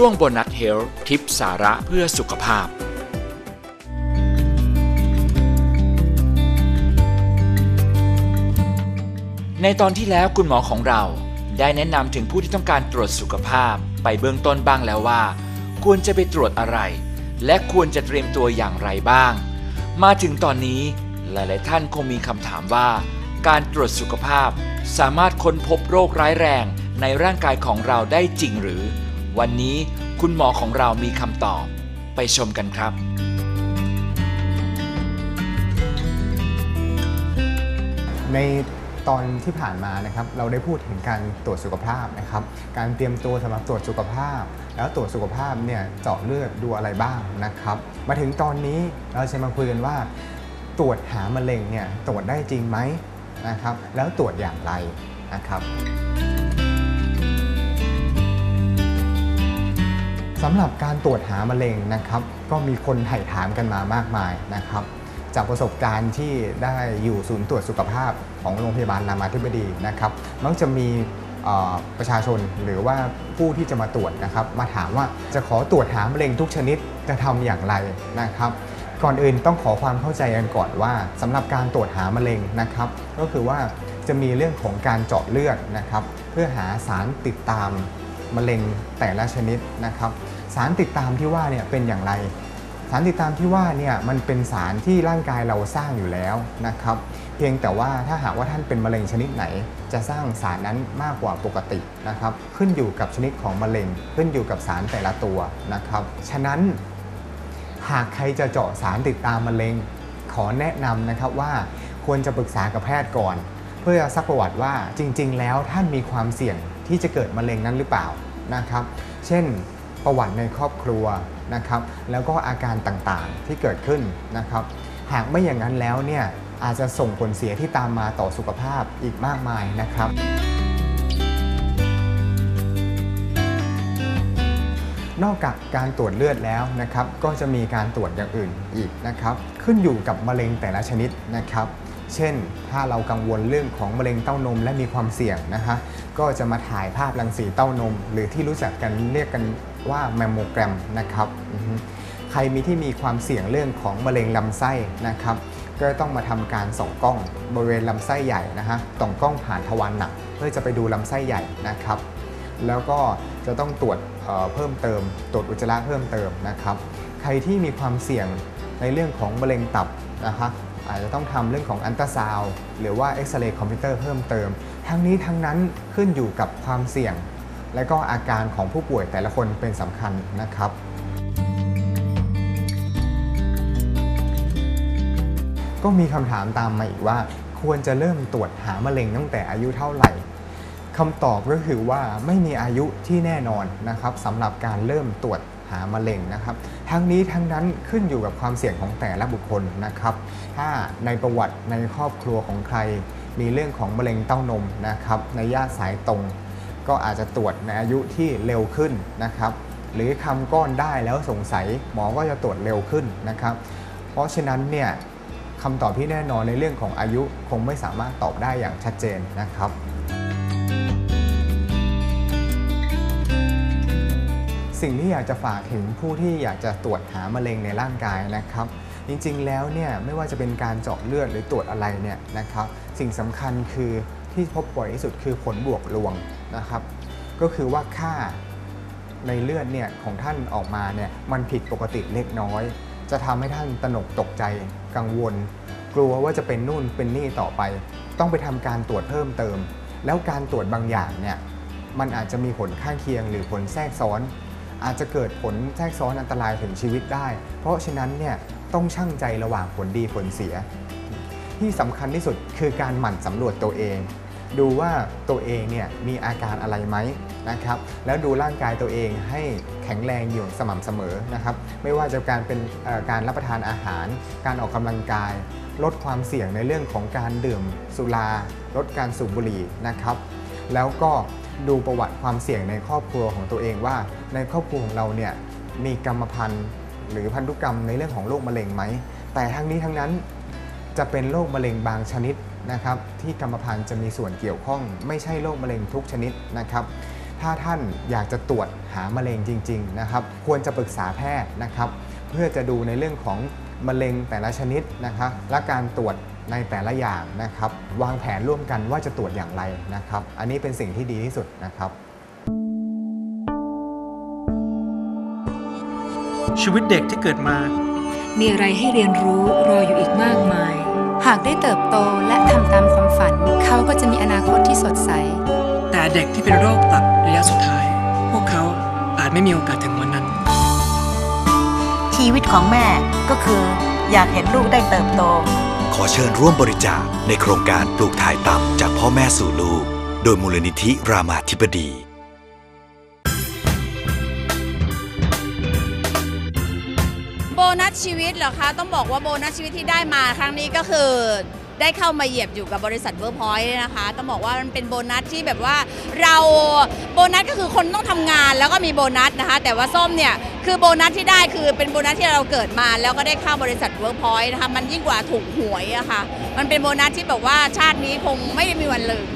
ช่วงโบนัสเฮลท์ทิปสาระเพื่อสุขภาพ ในตอนที่แล้วคุณหมอของเราได้แนะนำถึงผู้ที่ต้องการตรวจสุขภาพไปเบื้องต้นบ้างแล้วว่า ควรจะไปตรวจอะไร และควรจะเตรียมตัวอย่างไรบ้าง มาถึงตอนนี้หลาย ๆ ท่านคงมีคำถามว่า การตรวจสุขภาพสามารถค้นพบโรคร้ายแรงในร่างกายของเราได้จริงหรือ วันนี้คุณหมอของเรามีคำตอบ ไปชมกันครับ ในตอนที่ผ่านมานะครับเราได้พูดถึงการตรวจสุขภาพนะครับ การเตรียมตัวสำหรับตรวจสุขภาพ แล้วตรวจสุขภาพเนี่ยเจาะเลือดดูอะไรบ้างนะครับ มาถึงตอนนี้เราจะมาคุยกันว่า ตรวจหามะเร็งเนี่ยตรวจได้จริงไหมนะครับ แล้วตรวจอย่างไรนะครับ สำหรับการตรวจหามะเร็งนะครับ ก็มีคนไถ่ถามกันมามากมายนะครับ จากประสบการณ์ที่ได้อยู่ศูนย์ตรวจสุขภาพของโรงพยาบาลรามาธิบดีนะครับมักจะมีประชาชนหรือว่าผู้ที่จะมาตรวจนะครับ มาถามว่าจะขอตรวจหามะเร็งทุกชนิดจะทำอย่างไรนะครับ ก่อนอื่นต้องขอความเข้าใจกันก่อนว่าสำหรับการตรวจหามะเร็งนะครับ ก็คือว่าจะมีเรื่องของการเจาะเลือดนะครับ เพื่อหาสารติดตาม มะเร็งแต่ละชนิดนะครับ สารติดตามที่ว่าเนี่ยเป็นอย่างไร สารติดตามที่ว่าเนี่ยมันเป็นสารที่ร่างกายเราสร้างอยู่แล้วนะครับ เพียงแต่ว่าถ้าหากว่าท่านเป็นมะเร็งชนิดไหน จะสร้างสารนั้นมากกว่าปกตินะครับ ขึ้นอยู่กับชนิดของมะเร็ง ขึ้นอยู่กับสารแต่ละตัวนะครับ ฉะนั้น หากใครจะเจาะสารติดตามมะเร็ง ขอแนะนำนะครับว่าควรจะปรึกษากับแพทย์ก่อน เพื่อซักประวัติว่าจริง ๆ แล้วท่านมีความเสี่ยง ที่จะเกิดมะเร็งนั้นหรือเปล่านะครับ เช่นประวัติในครอบครัวนะครับ แล้วก็อาการต่างๆที่เกิดขึ้นนะครับ หากไม่อย่างนั้นแล้วเนี่ยอาจจะส่งผลเสียที่ตามมาต่อสุขภาพอีกมากมายนะครับ นอกจากการตรวจเลือดแล้วนะครับ ก็จะมีการตรวจอย่างอื่นอีกนะครับ ขึ้นอยู่กับมะเร็งแต่ละชนิดนะครับ เช่น ถ้าเรากังวลเรื่องของมะเร็งเต้านมและมีความเสี่ยงนะคะก็จะมาถ่ายภาพรังสีเต้านม หรือที่รู้จักกันเรียกกันว่าแมมโมแกรมนะครับใครมีที่มีความเสี่ยงเรื่องของมะเร็งลำไส้นะครับ ก็ต้องมาทำการส่องกล้องบริเวณลำไส้ใหญ่นะฮะส่องกล้องผ่านทวารหนัก เพื่อจะไปดูลำไส้ใหญ่นะครับ แล้วก็จะต้องตรวจเเพิ่มเติม ตรวจอุจจาระเพิ่มเติมนะครับ ใครที่มีความเสี่ยงในเรื่องของมะเร็งตับนะคะ อาจจะต้องทำเรื่องของอันตราซาวหรือว่าเอ็กซเรย์คอมพิวเตอร์เพิ่มเติม ทั้งนี้ทั้งนั้นขึ้นอยู่กับความเสี่ยง และก็อาการของผู้ป่วยแต่ละคนเป็นสำคัญนะครับก็มีคำถามตามมาอีกว่า ควรจะเริ่มตรวจหามะเร็งตั้งแต่อายุเท่าไหร่คำตอบก็คือว่าไม่มีอายุที่แน่นอนนะครับสำหรับการเริ่มตรวจ หามะเร็งนะครับ ทั้งนี้ทั้งนั้นขึ้นอยู่กับความเสี่ยงของแต่ละบุคคลนะครับ ถ้าในประวัติในครอบครัวของใคร มีเรื่องของมะเร็งเต้านมนะครับในญาติสายตรง ก็อาจจะตรวจในอายุที่เร็วขึ้นนะครับ หรือคำก้อนได้แล้วสงสัยหมอก็จะตรวจเร็วขึ้นนะครับ เพราะฉะนั้นเนี่ยคำตอบที่แน่นอนในเรื่องของอายุคงไม่สามารถตอบได้อย่างชัดเจนนะครับ สิ่งที่อยากจะฝากถึงผู้ที่อยากจะตรวจหามะเร็งในร่างกายนะครับ จริงๆแล้วเนี่ยไม่ว่าจะเป็นการเจาะเลือดหรือตรวจอะไรเนี่ยนะครับ สิ่งสำคัญคือที่พบบ่อยที่สุดคือผลบวกลวงนะครับ ก็คือว่าค่าในเลือดเนี่ยของท่านออกมาเนี่ยมันผิดปกติเล็กน้อย จะทำให้ท่านตนกตกใจกังวล กลัวว่าจะเป็นนู่นเป็นนี่ต่อไป ต้องไปทำการตรวจเพิ่มเติม แล้วการตรวจบางอย่างเนี่ยมันอาจจะมีผลข้างเคียงหรือผลแทรกซ้อน อาจจะเกิดผลแทรกซ้อนอันตรายถึงชีวิตได้ เพราะฉะนั้นเนี่ยต้องชั่งใจระหว่างผลดีผลเสีย ที่สำคัญที่สุดคือการหมั่นสำรวจตัวเอง ดูว่าตัวเองเนี่ยมีอาการอะไรไหมนะครับ แล้วดูร่างกายตัวเองให้แข็งแรงอยู่สม่ำเสมอนะครับ ไม่ว่าจะการเป็นการรับประทานอาหาร การออกกำลังกาย ลดความเสี่ยงในเรื่องของการดื่มสุรา ลดการสูบบุหรี่นะครับ แล้วก็ ดูประวัติความเสี่ยงในครอบครัวของตัวเองว่า ในครอบครัวของเราเนี่ยมีกรรมพันธุ์หรือพันธุกรรมในเรื่องของโรคมะเร็งไหม แต่ทั้งนี้ทั้งนั้นจะเป็นโรคมะเร็งบางชนิดนะครับ ที่กรรมพันธุ์จะมีส่วนเกี่ยวข้อง ไม่ใช่โรคมะเร็งทุกชนิดนะครับ ถ้าท่านอยากจะตรวจหามะเร็งจริง ๆ นะครับ ควรจะปรึกษาแพทย์นะครับ เพื่อจะดูในเรื่องของมะเร็งแต่ละชนิดนะครับและการตรวจ ในแต่ละอย่างนะครับวางแผนร่วมกันว่าจะตรวจอย่างไรนะครับ อันนี้เป็นสิ่งที่ดีที่สุดนะครับ ชีวิตเด็กที่เกิดมา มีอะไรให้เรียนรู้รออยู่อีกมากมาย หากได้เติบโตและทำตามความฝัน เขาก็จะมีอนาคตที่สดใส แต่เด็กที่เป็นโรคตับระยะสุดท้าย พวกเขาอาจไม่มีโอกาสถึงวันนั้น ชีวิตของแม่ก็คือ อยากเห็นลูกได้เติบโตข อเชิญร่วมบริจาคในโครงการปลูกถ่ายตับจากพ่อแม่สู่ลูก โดยมูลนิธิรามาธิบดี โบนัสชีวิตเหรอคะ ต้องบอกว่าโบนัสชีวิตที่ได้มาครั้งนี้ก็คือ ได้เข้ามาเหยียบอยู่กับบริษัทเวิร์พอยต์นะคะต้องบอกว่ามันเป็นโบนัสที่แบบว่าเราโบนัสก็คือคนต้องทำงานแล้วก็มีโบนัสนะคะ แต่ว่าส้มเนี่ยคือโบนัสที่ได้คือเป็นโบนัสที่เราเกิดมา แล้วก็ได้เข้าบริษัทเวิร์พอยต์นะคะมันยิ่งกว่าถูกหวยอะค่ะมันเป็นโบนัสที่แบบว่าชาตินี้คงไม่ได้มีวันลืม